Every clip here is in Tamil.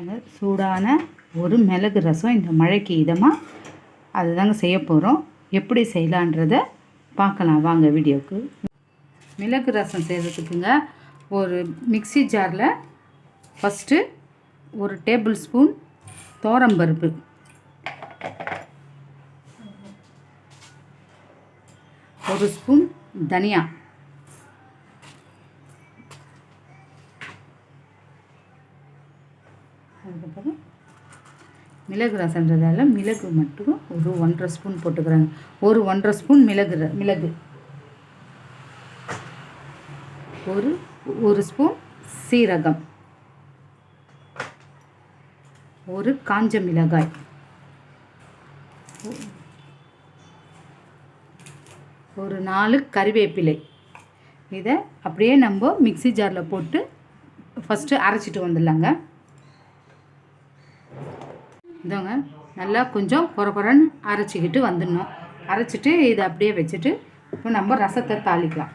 பாருங்க சூடான ஒரு மிளகு ரசம் இந்த மழைக்கு இதமாக அதுதாங்க செய்ய போகிறோம் எப்படி செய்யலான்றத பார்க்கலாம். வாங்க வீடியோக்கு. மிளகு ரசம் செய்கிறதுக்குங்க ஒரு மிக்ஸி ஜாரில் ஃபஸ்ட்டு ஒரு டேபிள் ஸ்பூன் பருப்பு. ஒரு ஸ்பூன் தனியா. மிளகு ரசம்ன்றதால மிளகு மட்டும் ஒரு ஒன்றரை ஸ்பூன் போட்டுக்கிறாங்க. ஒரு ஒன்றரை ஸ்பூன் மிளகு ர- மிளகு. ஒரு ஒரு ஸ்பூன் சீரகம். ஒரு காஞ்ச மிளகாய். ஒரு நாலு கறிவேப்பிலை. இதை அப்படியே நம்ம மிக்ஸி ஜாரில் போட்டு ஃபஸ்ட்டு அரைச்சிட்டு வந்துடலாங்க. இதோங்க நல்லா கொஞ்சம் குறை அரைச்சிக்கிட்டு வந்துடணும். அரைச்சிட்டு இதை அப்படியே வச்சுட்டு இப்போ நம்ம ரசத்தை தாளிக்கலாம்.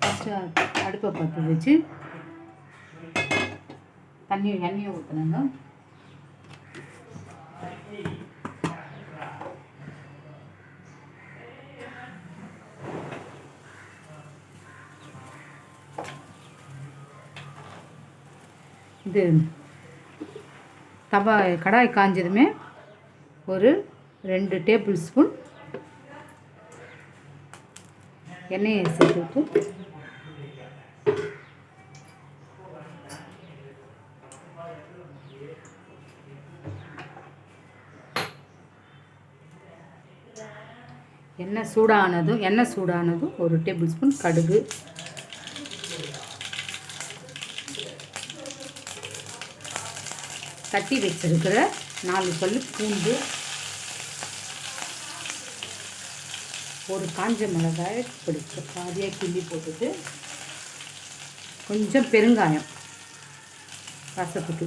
ஃபஸ்ட்டு அடுப்பை பற்ற வச்சு தண்ணி எண்ணெயை ஊற்றணுங்க இது தவா கடாய் காஞ்சதுமே ஒரு ரெண்டு டேபிள் ஸ்பூன் எண்ணெயை சேர்த்துட்டு எண்ணெய் சூடானதும் எண்ணெய் சூடானதும் ஒரு டேபிள் ஸ்பூன் கடுகு. தட்டி வச்சிருக்கிற நாலு பல் பூண்டு ஒரு காஞ்ச மிளகாய் பிடிச்ச பாதியாக கிள்ளி போட்டுட்டு கொஞ்சம் பெருங்காயம் ரசத்துக்கு.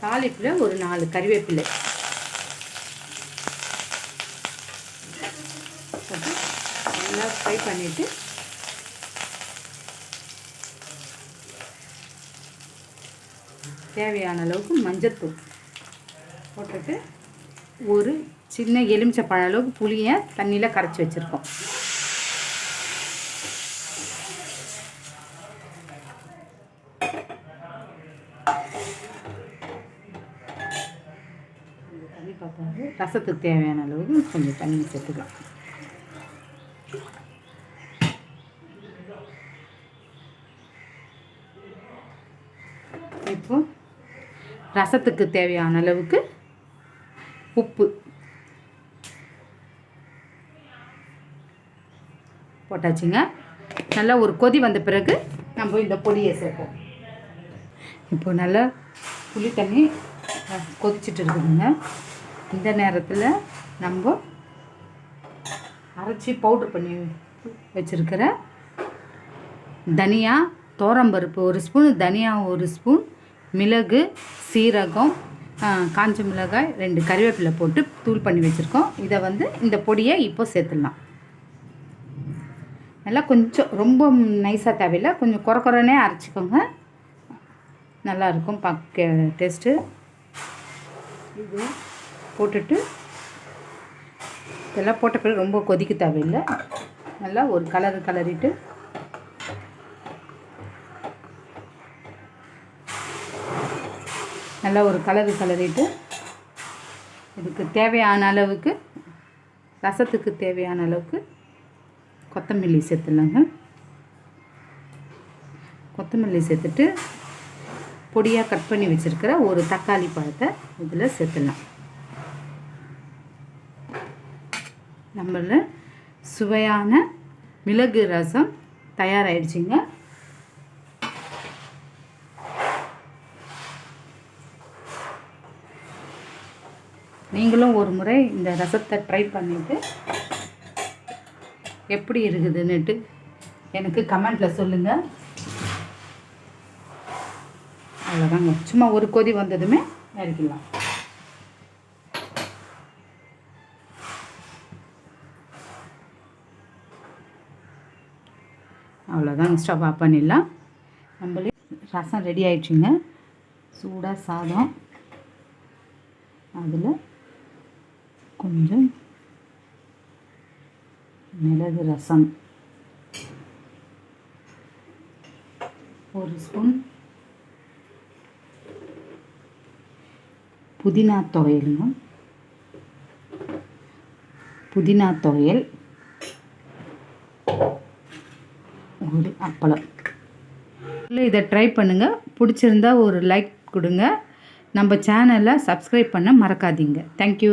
தாளிப்பில் ஒரு நாலு கறிவேப்பிலை. நல்லா ஃப்ரை பண்ணிவிட்டு தேவையான அளவுக்கு மஞ்சத்தூள் போட்டுட்டு ஒரு சின்ன எலுமிச்சை பழ அளவுக்கு புளியை தண்ணியில் கரைச்சி வச்சுருக்கோம். ரசத்துக்கு தேவையான அளவுக்கு கொஞ்சம் தண்ணி சேர்த்துக்கலாம். இப்போ ரசத்துக்கு தேவையான அளவுக்கு உப்பு போட்டாச்சுங்க. நல்லா ஒரு கொதி வந்த பிறகு நம்ம இந்த பொடியை சேர்ப்போம். இப்போ நல்லா புளி தண்ணி கொதிச்சுட்டு இருக்குதுங்க. இந்த நேரத்தில் நம்ம அரைச்சி பவுட்ரு பண்ணி வச்சுருக்கிற தனியா தோரம்பருப்பு ஒரு ஸ்பூன் தனியா ஒரு ஸ்பூன் மிளகு சீரகம் காஞ்ச மிளகாய் ரெண்டு கறிவேப்பிலை போட்டு தூள் பண்ணி வச்சுருக்கோம். இதை வந்து இந்த பொடியை இப்போ சேர்த்துடலாம். நல்லா கொஞ்சம் ரொம்ப நைஸாக தேவையில்லை. கொஞ்சம் குறை குறைனே அரைச்சிக்கோங்க. நல்லாயிருக்கும் பார்க்க டேஸ்ட்டு. இது போட்டுட்டு இதெல்லாம் போட்ட பிறகு ரொம்ப கொதிக்க தேவையில்லை. நல்லா ஒரு கலர் கலரிட்டு நல்லா ஒரு கலரு கலரிட்டு இதுக்கு தேவையான அளவுக்கு ரசத்துக்கு தேவையான அளவுக்கு கொத்தமல்லி சேர்த்துலாங்க கொத்தமல்லி சேர்த்துட்டு பொடியாக கட் பண்ணி வச்சுருக்கிற ஒரு தக்காளி பழத்தை இதில் சேர்த்துடலாம். நம்மள சுவையான மிளகு ரசம் தயாராகிடுச்சிங்க நீங்களும் ஒரு முறை இந்த ரசத்தை ட்ரை பண்ணிவிட்டு எப்படி இருக்குதுன்னுட்டு எனக்கு கமெண்ட்டில் சொல்லுங்கள் அவ்வளோதாங்க சும்மா ஒரு கொதி வந்ததுமே இறக்கிடலாம் அவ்வளோதாங்க ஸ்டவ் ஆஃப் பண்ணிடலாம். நம்மளே ரசம் ரெடி ஆயிடுச்சுங்க. சூடாக சாதம். அதில் கொஞ்சம் மிளகு ரசம். ஒரு ஸ்பூன் புதினா துவையலுங்க. புதினா துவையல். ஒரு அப்பளம். இல்லை இதை ட்ரை பண்ணுங்கள் பிடிச்சிருந்தா ஒரு லைக் கொடுங்க. நம்ம சேனலை சப்ஸ்கிரைப் பண்ண மறக்காதீங்க. தேங்க்யூ